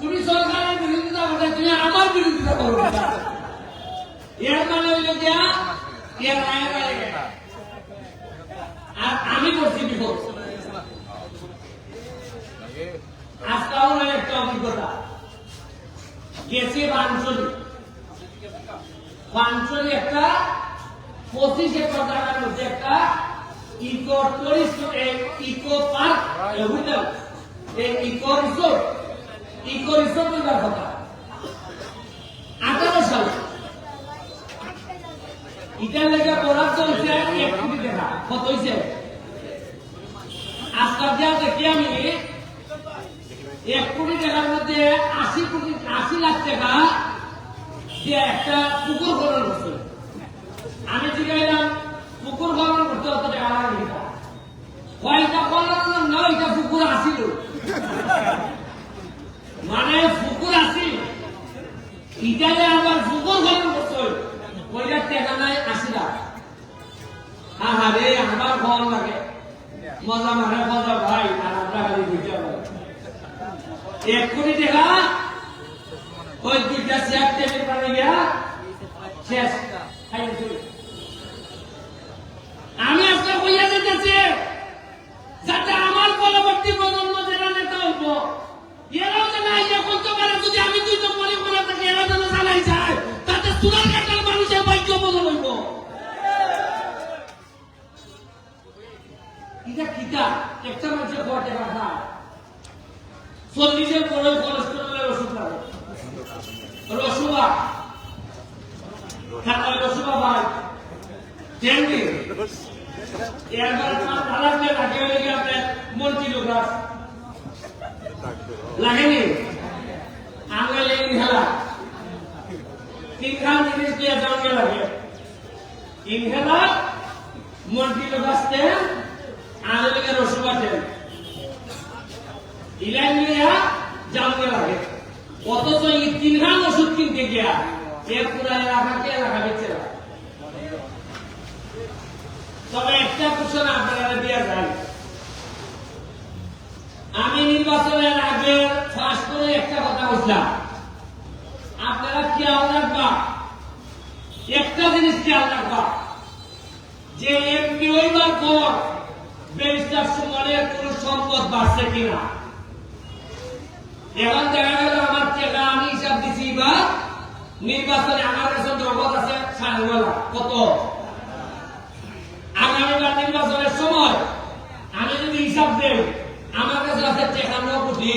তুমি সরকারের বিরোধিতা করবে তুমি আমার বিরোধিতা করবে এর মানে হইল গিয়া এর রায়ের রায় আর আমি করছি বিপদ। আজকাল একটা অভিজ্ঞতা। গেছে বাঞ্চলি বাঞ্চলি একটা পঁচিশ একর জায়গার মধ্যে একটা ইকো টুরিস্ট ইকো পার্ক এই ইকো রিসোর্ট। ইকো রিসোর্ট হইবার কথা। আঠারো সালে। ইটার লেগে বরাদ চলছে এক কোটি টাকা। কত হয়েছে আজকাল যা দেখি আমি, এক কোটি টাকার মধ্যে আশি কোটি, আশি লাখ টাকা দিয়ে একটা পুকুর খনন করছে। আমি জিজ্ঞাসলাম পুকুর খনন করতে অত টাকা লাগে? কয়টা খনন না, ওইটা পুকুর আসিল মানে পুকুর আসিল ইটালে আবার পুকুর খনন করছে ওইটা টাকা নাই, আসি লাখ আহারে আমার ফল লাগে। মজা মানে মজা ভাই, আর আমরা খালি পারি এক কোটি টাকা, ওই দুইটা চেয়ার টেবিল বানিয়ে গিয়া শেষ আমি আজকে বইয়া যেতেছি যাতে আমার পরবর্তী প্রজন্ম যারা নেতা হইব এরাও যেন আইয়া বলতে পারে যদি আমি দুই নম্বরে করে থাকি এরা যেন চালাই যায় তাতে সুরার কাটার মানুষের ভাগ্য বদল হইব এটা কিতা একটা মানুষের ঘর টাকা খায় চল্লিশের পরে কোলেস্টেরলের ওষুধ লাগে রসুবা খাতা রসুবা ভাই টেন্ডি এরবার আপনার তালাকলে লাগে হলে কি আপনার মন্ত্রী লোক লাগেনি আঙুলে ইনহেলা তিনখান জিনিস দিয়ে জঙ্গে লাগে ইনহেলার মন্ত্রী লোক আসতে আঙুলে রসুবা টেন ইলাইন লাগে অথচ এই তিনখান ওষুধ কিনতে গিয়া একটা আমি নির্বাচনের আগে ফাঁস করে একটা কথা বলছিলাম। আপনারা খেয়াল রাখবা, একটা জিনিস খেয়াল রাখবা, যে এমপি হইবার পর ব্যারিস্টার সুমনের কোন সম্পদ বাড়ছে কিনা। এখন দেখা গেল আমার টাকা আমি হিসাব দিছি, বা নির্বাচনে আমার কাছে নগদ আছে সাড়ে কত? আগামীবার নির্বাচনের সময় আমি যদি হিসাব দেই, আমার কাছে আছে টাকা কোটি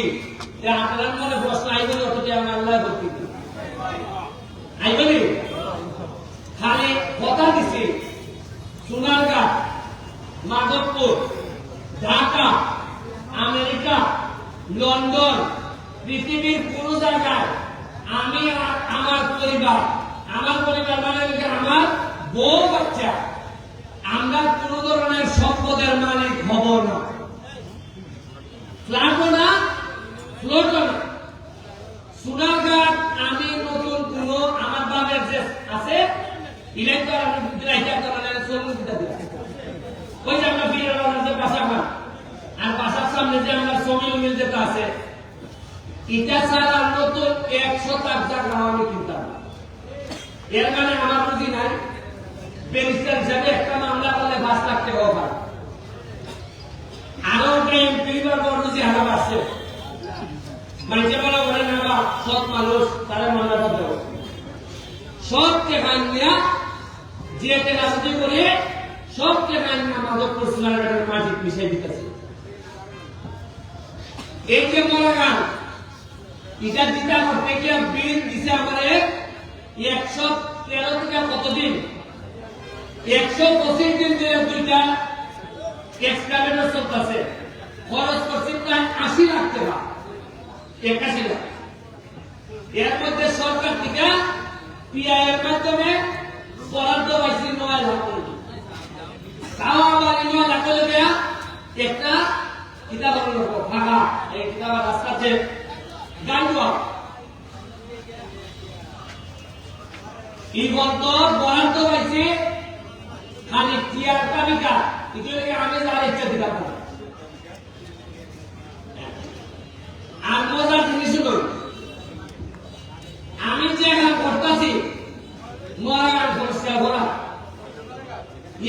আপনার মনে প্রশ্ন আইবেন অত টাকা আল্লাহ করতে আইবেনি খালি কথা দিছি, সোনারগাঁ, মাধবপুর, ঢাকা, আমেরিকা, লন্ডন পৃথিবীর কোন জায়গায় আমি আর আমার পরিবার আমার পরিবার মানে আমার বউ বাচ্চা। আমরা কোন ধরনের সম্পদের মালিক হব না। না, ফ্লোটও না। আমি নতুন কোন আমার বাবার যে আছে ইলেক্টর যে আর বাসার সামনে যে আমরা সমিল মিল যেটা আছে এটা ছাড়া নতুন একশো টাকা আমি কিনতাম এর মানে আমার বুঝি নাই? ব্যারিস্টার হিসাবে একটা মামলা করলে বাস থাকতে হবে আরও একটা এমপি বা হারা বলা না, বা সৎ মানুষ, তারা মামলাটা দেবে সব টাকা নিয়ে যে টাকা যদি করে সব টাকা নিয়ে মাধবপুর সোনারঘাটের মাটি মিশাই দিতেছে। এই যে মরা গান এটা দিতে করতে গিয়ে বিল, দিছে আমাদের একশো তেরো থেকে কতদিন? একশো পঁচিশ দিন ধরে দুইটা এক্সকাভেটর চলতেছে খরচ করছে প্রায় আশি লাখ টাকা। একাশি লাখ। এর মধ্যে সরকার থেকে পিআই এর মাধ্যমে বরাদ্দ পাইছে নয় লাখ তাও আবার নয় লাখ কোটি একটা কিতাব ফাঁকা এই কিতাব রাস্তাতে খালি টিয়ার তালিকা এগুলোকে আমি যারা আমি যে এখানে করতেছি মহারাজ পরিষ্কার করা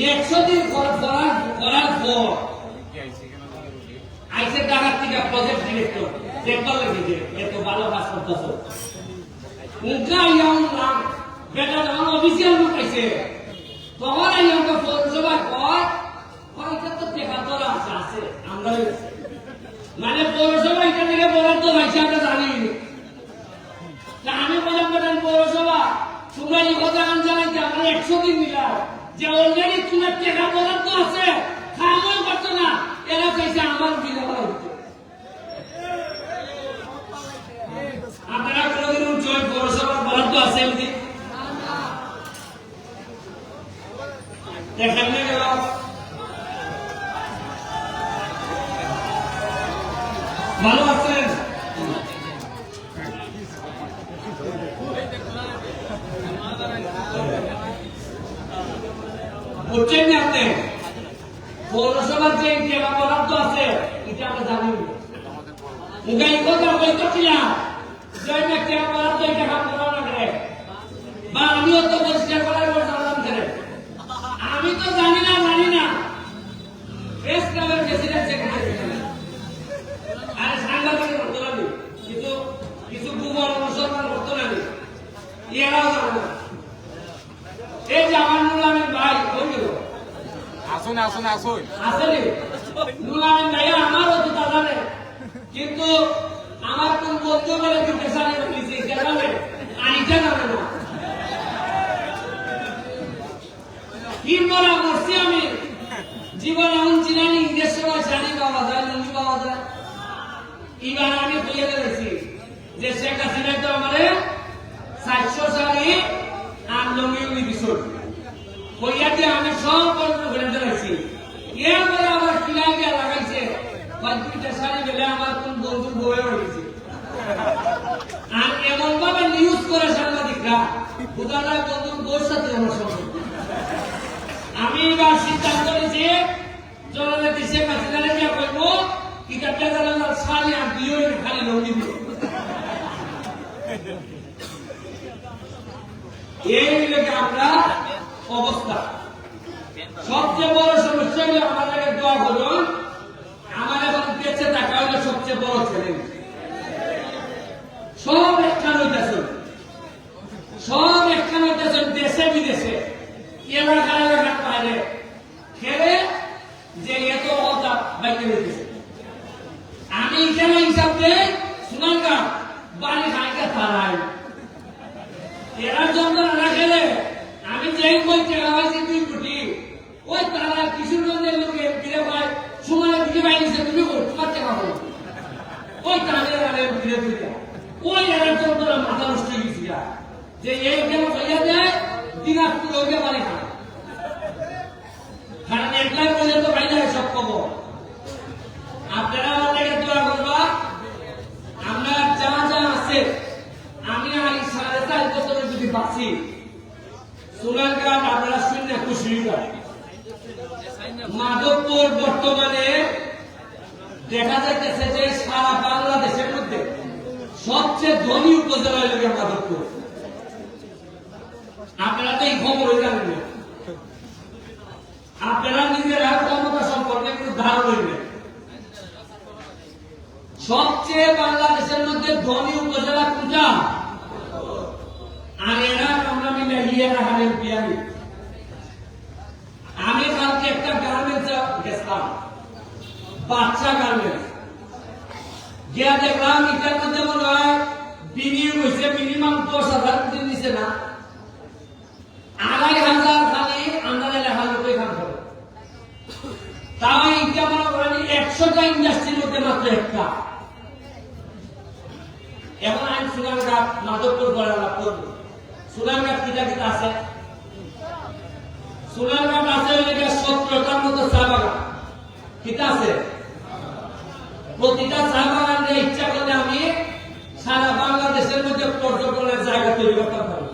একশো দিন করার করার পর আইসে টাকার থেকে প্রজেক্ট ডিরেক্টর লাগে যে এত ভালো কাজ করতেছ। উনকা ইয়াম নাম বেটা যখন অফিসিয়াল লোক পাইছে তখন ইয়াম তো পৌরসভা কয় কয় এটা তো দেখা তোরা আছে আছে। আমরা মানে পৌরসভা এটা থেকে বরাদ্দ পাইছে আমরা জানি। আমি বললাম বেটান পৌরসভা তোমরা এই কথা গান জানাইতে আমরা একশো দিন দিলাম যে অলরেডি তোমার টাকা বরাদ্দ আছে খাওয়াই করতো না। এরা চাইছে আমার বিলে করা হচ্ছে আপনারা কোনোদিন জয় পৌরসভার বরাদ্দ আছে এমনি দেখেন না গেল ভালো আছেন? বুঝছেন না আপনি? পৌরসভার যে টাকা বরাদ্দ আছে, এটা আমরা জানি। না মুখে এই কথা বলতেছিলাম যে আমি টাকা বরাদ্দ এই আমিও তো পরিষ্কার করার পর জানলাম করে আমি তো জানি না জানি না। প্রেস ক্লাবের প্রেসিডেন্ট আরে সাংবাদিকের কিছু মুসলমান এরাও জানে না। এই যে আমার নুলামের ভাই ওই আসুন আসুন আসুন। আসলে নুলামের ভাইয়া আমারও তো জানে। কিন্তু আমার কোন বন্ধু বলে জানে এটা জানে না। কি মরা মরছি আমি জীবন এমন চিনানি ঈদের সময় শাড়ি পাওয়া যায় লুঙ্গি পাওয়া যায়। এবার আমি বলে দিয়েছি যে শেখ হাসিনা তো আমারে সাতশো শাড়ি আর লুঙ্গি উঙ্গি দিছ কইয়া দিয়ে আমি সব বন্ধ করে দিয়েছি এরপরে আবার কিলাই দিয়ে লাগাইছে দুইটা শাড়ি গেলে আমার কোন বন্ধু বয়ে হয়েছে আর এমন ভাবে নিউজ করে সাংবাদিকরা বোঝা বন্ধুর বউর আমার সম্পর্ক আমি এবার সিদ্ধান্ত নিয়েছি জননেত্রী শেখ হাসিনারে গিয়ে কইবো কিতাবটা জানালার সালি আর দিও খালি লঙ্গি দিও এই লেগে আমরা অবস্থা। সবচেয়ে বড় সমস্যা হলো আমাদের দোয়া করুন, আমার এখন বেঁচে থাকা হলো সবচেয়ে বড় চ্যালেঞ্জ সব একখান হইতেছে সব একখান হইতেছে দেশে বিদেশে। এলাকা এলাকার বাইরে খেলে যে এত কথা বাইকে হইতেছে আমি এখানে হিসাব দেই সুনাঙ্গা বাড়ি খাইতে তারাই। এরা যন্ত্রণা না খেলে, আমি যেই কই টাকা দুই কোটি ওই তারা কিশোরগঞ্জের লোকে ফিরে ভাই সময় দিকে বাইরেছে তুমি তোমার টাকা হলো ওই তাদের আরে ফিরে ফিরে ওই এরা যন্ত্রণা মাথা নষ্ট হয়ে যে এই কেন হইয়া যায় দিনাজপুর ওইকে বাড়ি খায় কারণ একলাই বলে তো বাইরে সব খবর আপনারা আমার লেগে দোয়া করবা আমরা যা যা আছে আমি আর এই সাড়ে চার বছরে যদি বাঁচি সোনারঘাট আপনারা শূন্য খুশি মাধবপুর বর্তমানে দেখা যাইতেছে যে সারা বাংলাদেশের মধ্যে সবচেয়ে ধনী উপজেলা হইল গিয়ে মাধবপুর আপনারা তো এই খবর জানেন না আপনারা নিজেরা ক্ষমতা সম্পর্কে একটু সবচেয়ে বাংলাদেশের মধ্যে ধনী উপজেলা কোনটা? আর এরা আমরা মিলে ইয়েরা হারেন পিয়ারি আমি কালকে একটা গার্মেন্টস গেছিলাম। বাচ্চা গার্মেন্টস গিয়া দেখলাম এটার মধ্যে মনে হয় বিনিয়োগ হয়েছে মিনিমাম দশ হাজার নিচে না। আড়াই হাজার খালি আন্দাজে লেখা লোক এখান করে তাও এটা মনে করেন একশোটা ইন্ডাস্ট্রির মধ্যে মাত্র একটা। এখন আমি সুনামঘাট মাধবপুর গড়ালা করব। সুনামঘাট কিটা কিটা আছে। সুনামঘাট আছে ওইদিকে সত্তরটার মতো চা বাগান। কিটা আছে? প্রতিটা চা বাগানের ইচ্ছা করলে আমি সারা বাংলাদেশের মধ্যে পর্যটনের জায়গা তৈরি করতে পারি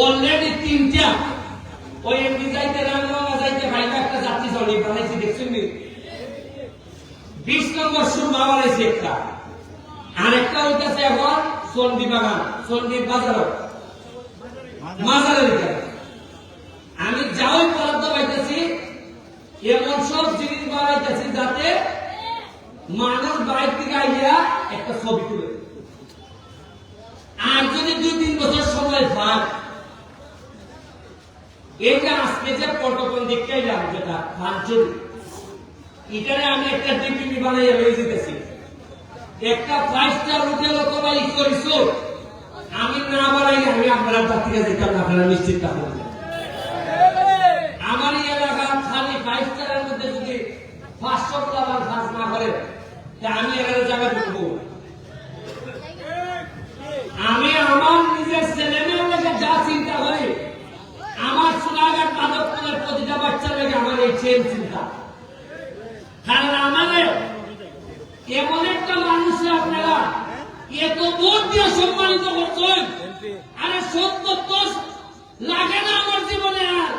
অলরেডি তিনটা। ওই এমনি যাইতে যাইতে একটা দেখছেন বিশ নম্বর একটা। আরেকটা হইতেছে এখন সন্দীপ বাগান সন্দীপ বাজার মাজারের আমি যাওয়াই বরাদ্দ পাইতেছি, এমন সব জিনিস বানাইতেছি যাতে মানুষ বাইর থেকে আইয়া একটা ছবি তুলে। আর যদি দুই তিন বছর সময় পান এইটা আজকে যে প্রটোকল দেখতে এলাম, যেটা পাঁচজন এখানে আমি একটা ডিপিপি বানাইয়া লয়ে যেতেছি। একটা ফাইভ স্টার হোটেল অথবা ইকো রিসোর্ট আমি না বানাই আমি আপনারা যাত্রীরা যেতাম না, আপনারা নিশ্চিত থাকুন আমার এলাকা খালি ফাইভ স্টারের মধ্যে যদি পাঁচশো প্লাবার কাজ না করে আমি এখানে জায়গা ঢুকবো। আমি আমার নিজের ছেলে মেয়ের লেগে যা চিন্তা করি আমার সোনাঘাট বাচ্চার লেগে আমার এই চেন চিন্তা। কারণ আমাদের এমন একটা মানুষে আপনারা এত ভোট দিয়ে সম্মানিত করছেন, আরে সত্য তো লাগে না আমার জীবনে আর।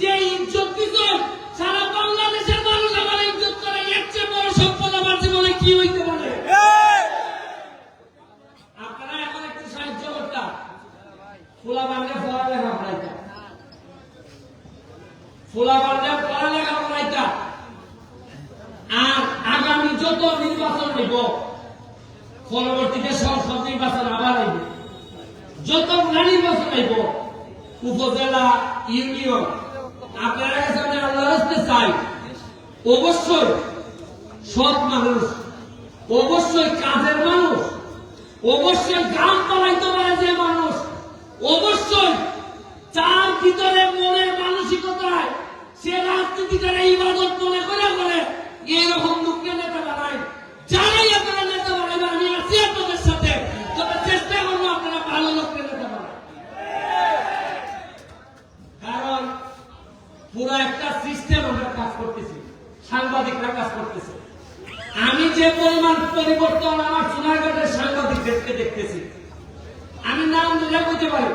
যে ইজ্জত দিচ্ছেন সারা বাংলাদেশের মানুষ আমার ইজ্জত করে এর চেয়ে বড় সম্পদ আমার জীবনে কি হইতে পারে আপনারা এখন একটু সাহায্য করতাম ফুলা বান্ধে পড়ালেখা পড়াইতাম ফুলা বান্ধে পড়ালেখা পড়াইতাম আর আগামী যত নির্বাচন হইব পরবর্তীতে সংসদ নির্বাচন আবার হইব যত না নির্বাচন হইব উপজেলা ইউনিয়ন আপনারা কাছে আমি আল্লাহ রাস্তে চাই অবশ্যই সৎ মানুষ অবশ্যই কাজের মানুষ অবশ্যই গ্রাম পালাইতে পারে যে মানুষ অবশ্যই চার ভিতরে মনের মানসিকতায় সে রাজনীতি করে ইবাদত মনে করে করে এইরকম লোককে নেতা বানায়। যারাই আপনারা নেতা বানাইবে আমি আছি আপনাদের সাথে। তবে চেষ্টা করব আপনারা ভালো লোককে নেতা কারণ পুরো একটা সিস্টেম আমরা কাজ করতেছি, সাংবাদিকরা কাজ করতেছে। আমি যে পরিমাণ পরিবর্তন আমার সোনারঘাটের সাংবাদিকদেরকে দেখতেছি, আমি নাম দিলে বলতে পারি।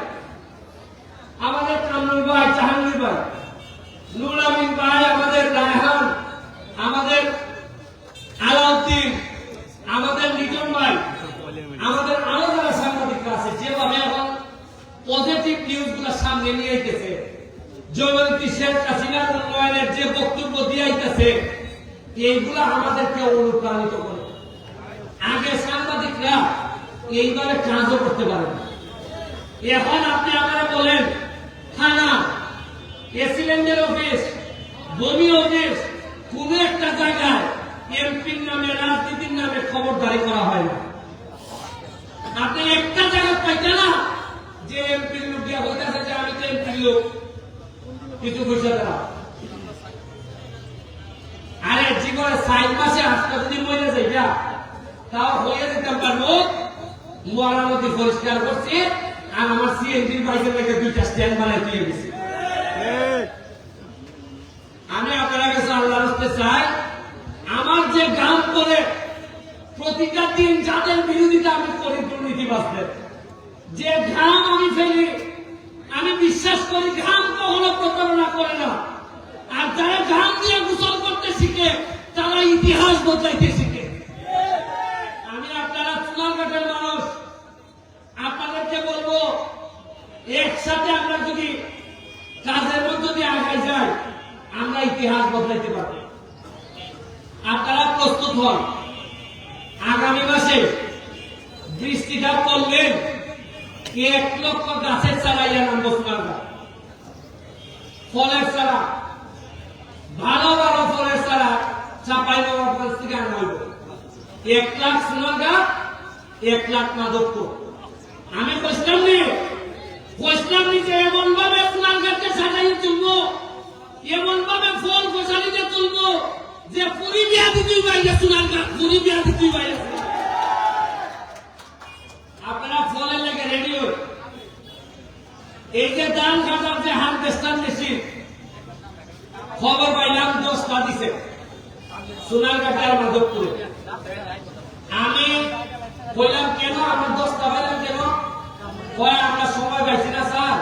আমাদের কামরুল ভাই, জাহাঙ্গীর ভাই নুর ভাই আমাদের রায়হান আমাদের আলাউদ্দিন আমাদের লিটন ভাই, আমাদের আরও যারা সাংবাদিকরা আছে, যেভাবে এখন পজিটিভ নিউজগুলো সামনে নিয়ে আইতেছে জয়ন্তী শেখ হাসিনার উন্নয়নের যে বক্তব্য দিয়ে আইতেছে, এইগুলা আমাদেরকে অনুপ্রাণিত করে। আগে সাংবাদিকরা এইভাবে কাজও করতে পারে এখন আপনি আমাকে বলেন, থানা এসিলেন্ডের অফিস বমি অফিস কোন একটা জায়গায় এমপির নামে, রাজনীতির নামে খবরদারি করা হয় না। আপনি একটা জায়গা পাইতেন না যে এমপির যে আমি তো এমপির লোক। কিছু পয়সা দেওয়া আরে জীবনে সাইড মাসে আজকে যদি মরে যাইবা তাও হয়ে যেতাম পারব। মোয়ারা নদী পরিষ্কার করছে আর আমার সিএনজির বাইকের লেগে দুইটা স্ট্যান্ড বানাই দিয়ে গেছে আমি আপনার কাছে আল্লাহ রাস্তে চাই যে গ্রাম করে প্রতিটা দিন যাদের বিরোধিতা আমি করি দুর্নীতিবাসদের যে ঘাম আমি ফেলি, আমি বিশ্বাস করি ঘাম কখনো প্রতারণা করে না। আর যারা ঘাম দিয়ে গোসল করতে শিখে, তারা ইতিহাস বদলাইতে শিখে। আমি আপনারা চুনারঘাটের মানুষ, আপনাদেরকে বলব, একসাথে আমরা যদি কাজের মধ্য দিয়ে আগাই যাই, আমরা ইতিহাস বদলাইতে পারব। আপনারা প্রস্তুত আগামী মাসে বৃষ্টিটা পড়লেন এক লক্ষ গাছের চারা ইয়া নাম বসুনারঘাট ফলের চারা, ভালো ভালো ফলের চারা চাপাই নবাবগঞ্জ থেকে আনা এক লাখ সোনারঘাট এক লাখ মাধবপুর আমি কইছিলাম নি কইছিলাম নি যে এমন ভাবে সোনারঘাটকে সাজাইয়ে তুলবো এমন ভাবে ফল গোসালিতে তুলবো যে পুরি বিয়া দিতে বাইরে সোনারঘাট পুরি বিয়া দিতে বাইরে আপনারা ফলের লেগে রেডি হন এই যে দান কাটার যে হারভেস্টার মেশিন খবর পাইলাম, দশটা দিছে। সোনারঘাটে আর মাধবপুরে। আমি বললাম কেন? আমার দশটা পাইলাম কেন? কয়, আমরা সময় পাইছি না, স্যার।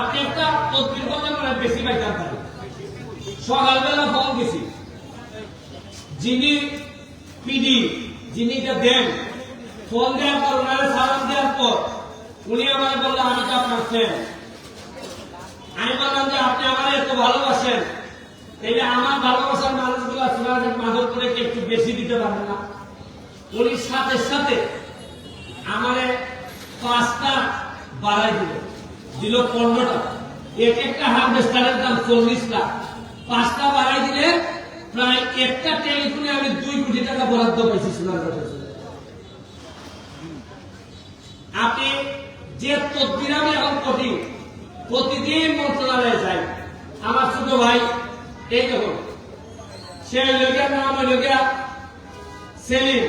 আপনি একটা তদবির করলে মানে বেশি পাইতাম সকালবেলা ফোন গেছি যিনি পিডি, যিনি এটা দেন, ফোন দেওয়ার পর, ওনারা সালাম দেওয়ার পর, উনি আমাকে বলল, আমি তো আপনার ফ্রেন্ড আমি বললাম যে, আপনি আমার এত ভালোবাসেন, তাইলে আমার ভালোবাসার মানুষগুলো সোনার মাদক করে একটু বেশি দিতে পারে না? উনি সাথে সাথে আমারে পাঁচটা বাড়াই দিল। দিল পনেরোটা। এক একটা হার্ভেস্টারের দাম চল্লিশ লাখ পাঁচটা বাড়াই দিলে প্রায় একটা টেলিফোনে আমি দুই কোটি টাকা বরাদ্দ পাইছি সোনারঘাটের জন্য। আপনি যে তদবির এখন করি, প্রতিদিন মন্ত্রণালয়ে যাই। আমার ছোট ভাই, এই দেখুন, সে লোকের নাম গিয়া সেলিম।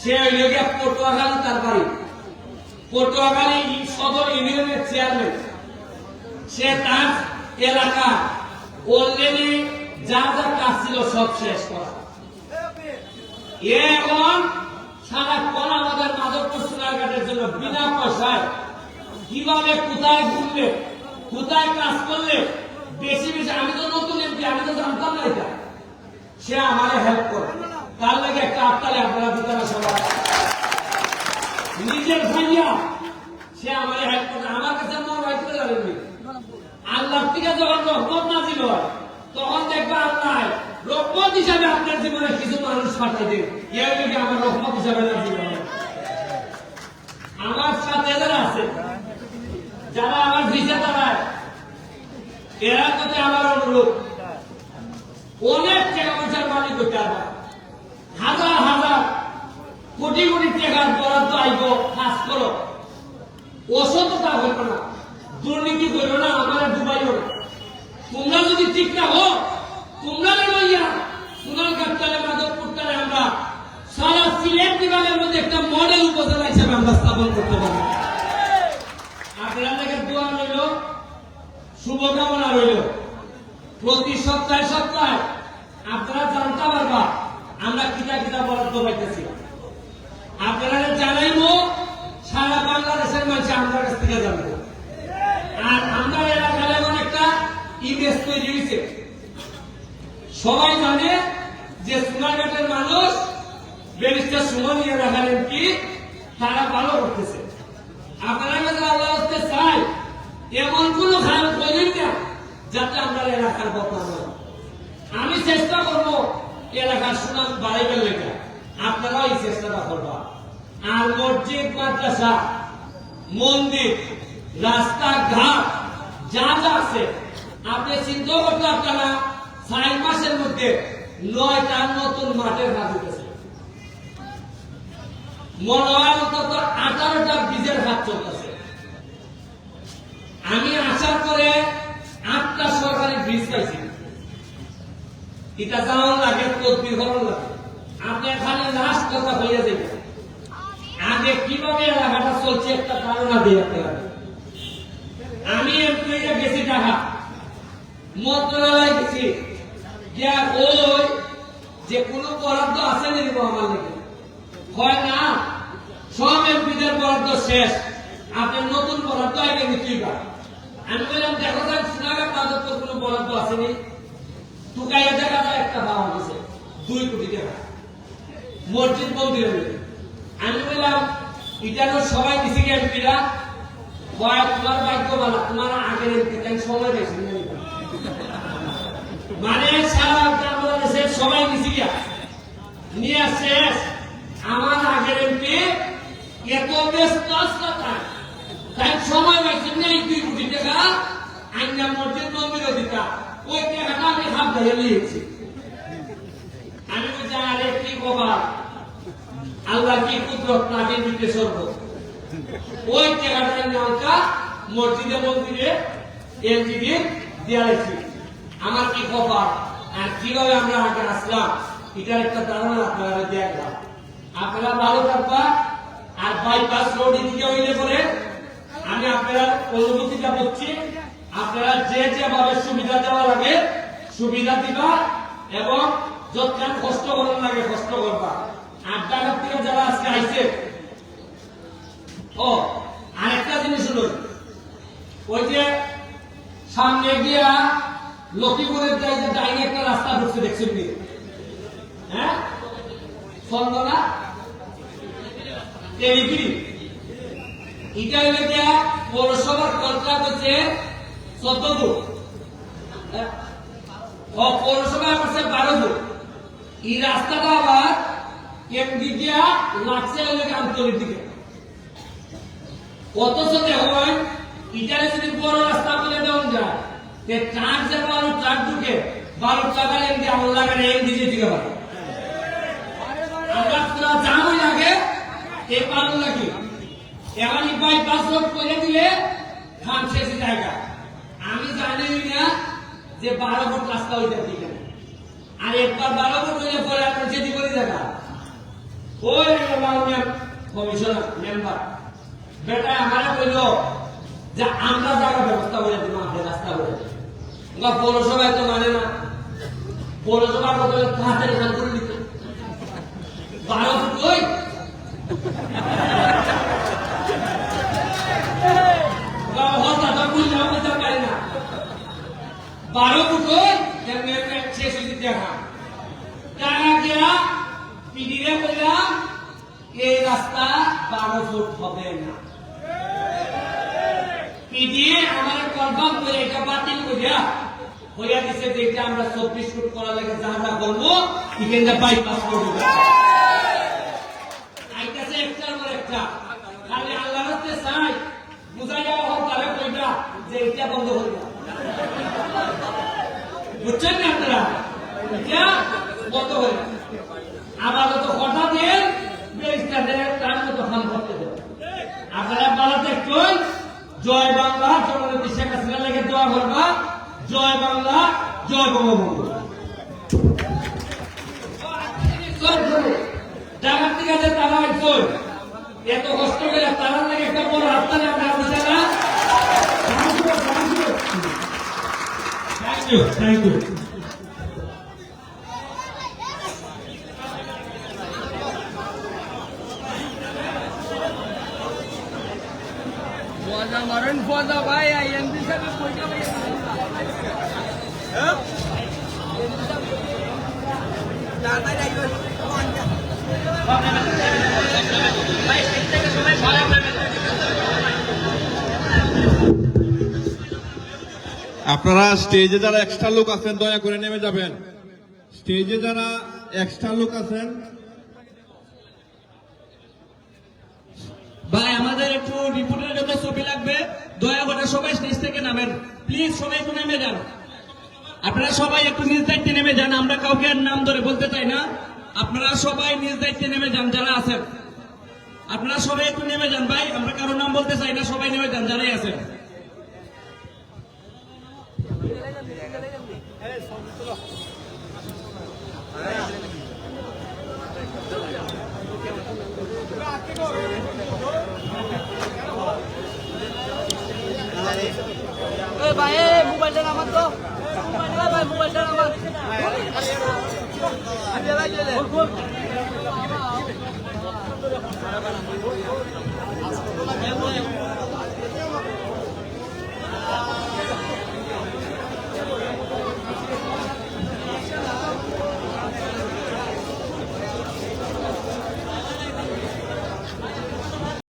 সে গিয়া পটুয়াখালী তার বাড়ি। পটুয়াখালী সদর ইউনিয়নের চেয়ারম্যান সে তার এলাকা। অলরেডি যা যা কাজ ছিল সব শেষ করা। এখন সারাক্ষণ আমাদের মাধবপুর সোনারঘাটের জন্য বিনা পয়সায় কীভাবে, কোথায় ঘুরলে, কোথায় কাজ করলে, বেশি বেশি, আমি তো নতুন এমপি, আমি তো জানতাম না এটা। সে আমারে হেল্প করে। তার লাগে একটা আটটালে আপনারা দিতে না সবাই নিজের ভাইয়া, সে আমারে হেল্প করে। আমার কাছে মনে হয় আল্লাহ থেকে যখন রহমত নাজিল হয় তখন দেখবে আল্লাহ রহমত হিসাবে আপনার জীবনে কিছু মানুষ দেন এর লেগে আমার রহমত হিসাবে নাজিল হয় আমার সাথে যারা আছে, যারা আমার ভিসা দাঁড়ায়, এরা প্রতি আমার অনুরোধ, অনেক টাকা পয়সার মালিক হইতে হাজার হাজার কোটি কোটি টাকার বরাদ্দ আইব, কাজ করো। অসততা হইব না। দুর্নীতি করো না আমার ডুবাইও না। তোমরা যদি ঠিক না হো তোমরা লইয়া সোনার কাপ্তালে মাধবপুরটারে আমরা সারা সিলেট বিভাগের মধ্যে একটা মডেল উপজেলা হিসেবে আমরা স্থাপন করতে পারি। আপনারা থেকে দোয়া রইল, শুভকামনা রইল। প্রতি সপ্তাহে সপ্তাহে আপনারা জানতে পারবা আমরা কিতা কিতা বরাদ্দ পাইতেছি। আপনারা জানাইবো, সারা বাংলাদেশের মানুষ আমার কাছ থেকে জানব। আর আমরা ইমেজ তৈরি সবাই জানে যে সোনারঘাটের মানুষ, ব্যারিস্টার সুমন এলাকার এমপি তারা ভালো করতেছে। আপনারা কাছে আল্লাহ হতে চাই, এমন কোন খাল করেন না, যাতে আমরা এলাকার বদনাম আমি চেষ্টা করব এলাকার সুনাম বাড়াইবার লেগে। আপনারাও এই চেষ্টাটা করবা। আর মসজিদ, মাদ্রাসা, মন্দির, রাস্তাঘাট, যা যা আছে আপনি চিন্তা করতে আপনারা ছয় মাসের মধ্যে নয়টা নতুন মাঠের কাজ হইতেছে মনে অন্তত আঠারোটা বীজের হাত চলতেছে। আমি আসার পরে আটটা সরকারি বীজ পাইছি। এটা যেমন লাগে, তদবির হরণ লাগে। আপনি খালি লাস্ট কথা হইয়া যাবে আগে কীভাবে এলাকাটা চলছে একটা ধারণা দিয়ে আপনারা। আমি এমপি গেছি টাকা মন্ত্রণালয় গেছি গিয়া ওই যে কোনো বরাদ্দ আছে নি দিব আমার হয় না, সব এমপিদের বরাদ্দ শেষ। আপনার নতুন বরাদ্দ আগে নিচ্ছি আমি বললাম, দেখো যাক সোনাগার তাদের তো কোনো বরাদ্দ আসেনি টুকাইয়া দেখা একটা পাওয়া গেছে দুই কোটি টাকা। মসজিদ মন্দিরে। আমি বললাম তো সবাই দিছে এমপিরা? হয় তোমার ভাগ্য ভালো, তোমার আগের এমপি সময় নেই। মানে সারা বাংলাদেশের সবাই গিয়া নিয়ে শেষ। আমার আগের এমপি এত ব্যস্ত আসলো তাই সময় পাইছেন দুই কোটি টাকা। আইনা মসজিদ মন্দিরে দিতা ওই টাকাটা আমি হাত ধরে নিয়েছি। আমি বলছি, আরে কি কবা আল্লাহ কি কুদরত নাকি দিতে সর্ব? ওই টাকাটা নামটা মসজিদে মন্দিরে এলজিবি দিয়েছি আমার কি কপাল আর কীভাবে আমরা আগে আসলাম? এটার একটা ধারণা আপনারা দেখলাম। আপনারা ভালো থাকবা আর বাইপাস রোড এদিকে হইলে পরে আমি আপনারা অনুভূতিটা বলছি, আপনারা যে যেভাবে সুবিধা দেওয়া লাগে, সুবিধা দিবা এবং যতক্ষণ কষ্ট করার লাগে কষ্ট করবা। আড্ডা থেকে যারা আজকে আইছে, ও, আরেকটা জিনিস হলো, ওই যে সামনে গিয়া লক্ষ্মীপুরের যে ডাইনে একটা রাস্তা ঢুকছে, দেখছেন কি? হ্যাঁ? চন্দনা টেলিগিরি এটা পৌরসভার হচ্ছে হ্যাঁ? বারো এই রাস্তাটা আবার যদি বড় রাস্তা বলে দেওয়া যায় তে ট্রাক যে বারো ট্রাক ঢুকে বারো টাকার এমডি আমার লাগানে এমডি যে দিকে পারে। আমরা পুরা জামই লাগে এ পারুন নাকি? এখন বাইপাস রোড করে দিলে খান শেষে জায়গা আমি জানি না যে বারো ফুট রাস্তা ওইটা দিকে আর একবার বারো ফুট হইলে পরে আপনার যেতে বলি জায়গা ওই কমিশনার, মেম্বার। বেটা আমারে কইল যে আমরা জায়গা ব্যবস্থা করে দিব আমাদের রাস্তা করে দিব। পৌরসভায় তো মানে না পৌরসভা কত হাতের খান করে দিতে। বারো ফুট ওই। বারো ফুট হবে না। পিডিএ আমার কনফার্ম করে এটা বাতিল করিয়া হইয়া দিছে এটা আমরা চব্বিশ ফুট করা লাগে যা যা করব এখানটা বাইপাস করব আইতাছে একটার পর একটা খালি আল্লাহ রাস্তে চাই, বুঝাই যাওয়া হোক তাহলে কইটা যে এটা বন্ধ দাও বুঝছেন না আপনারা? এটা বন্ধ করে দাও। আপাতত হঠাৎ এর ব্যারিস্টারদের তার মতো খান করতে দেবে আপনারা ভালো দেখুন জয় বাংলা জননেত্রী শেখ লেগে দোয়া করবা জয় বাংলা, জয় বঙ্গবন্ধু। ডাকাত থেকে যে তারা একজন। এত কষ্ট করে তারা লাগে একটা বড় হাততালি আমরা বুঝে না? Thank you. Thank you. Boza marin boza ভাই এমপি সাহেব কইটা ভাই। আপনারা স্টেজে যারা এক্সট্রা লোক আছেন দয়া করে নেমে যাবেন। স্টেজে যারা এক্সট্রা লোক আছেন ভাই আমাদের একটু রিপোর্টের জন্য ছবি লাগবে। দয়া করে সবাই স্টেজ থেকে নামেন। প্লিজ সবাই একটু নেমে যান। আপনারা সবাই একটু নিজ দায়িত্বে নেমে যান, আমরা কাউকে আর নাম ধরে বলতে চাই না। আপনারা সবাই নিজ দায়িত্বে নেমে যান, যারা আছেন। আপনারা সবাই একটু নেমে যান, ভাই। আমরা কারোর নাম বলতে চাই না, সবাই নেমে যান, যারাই আছেন।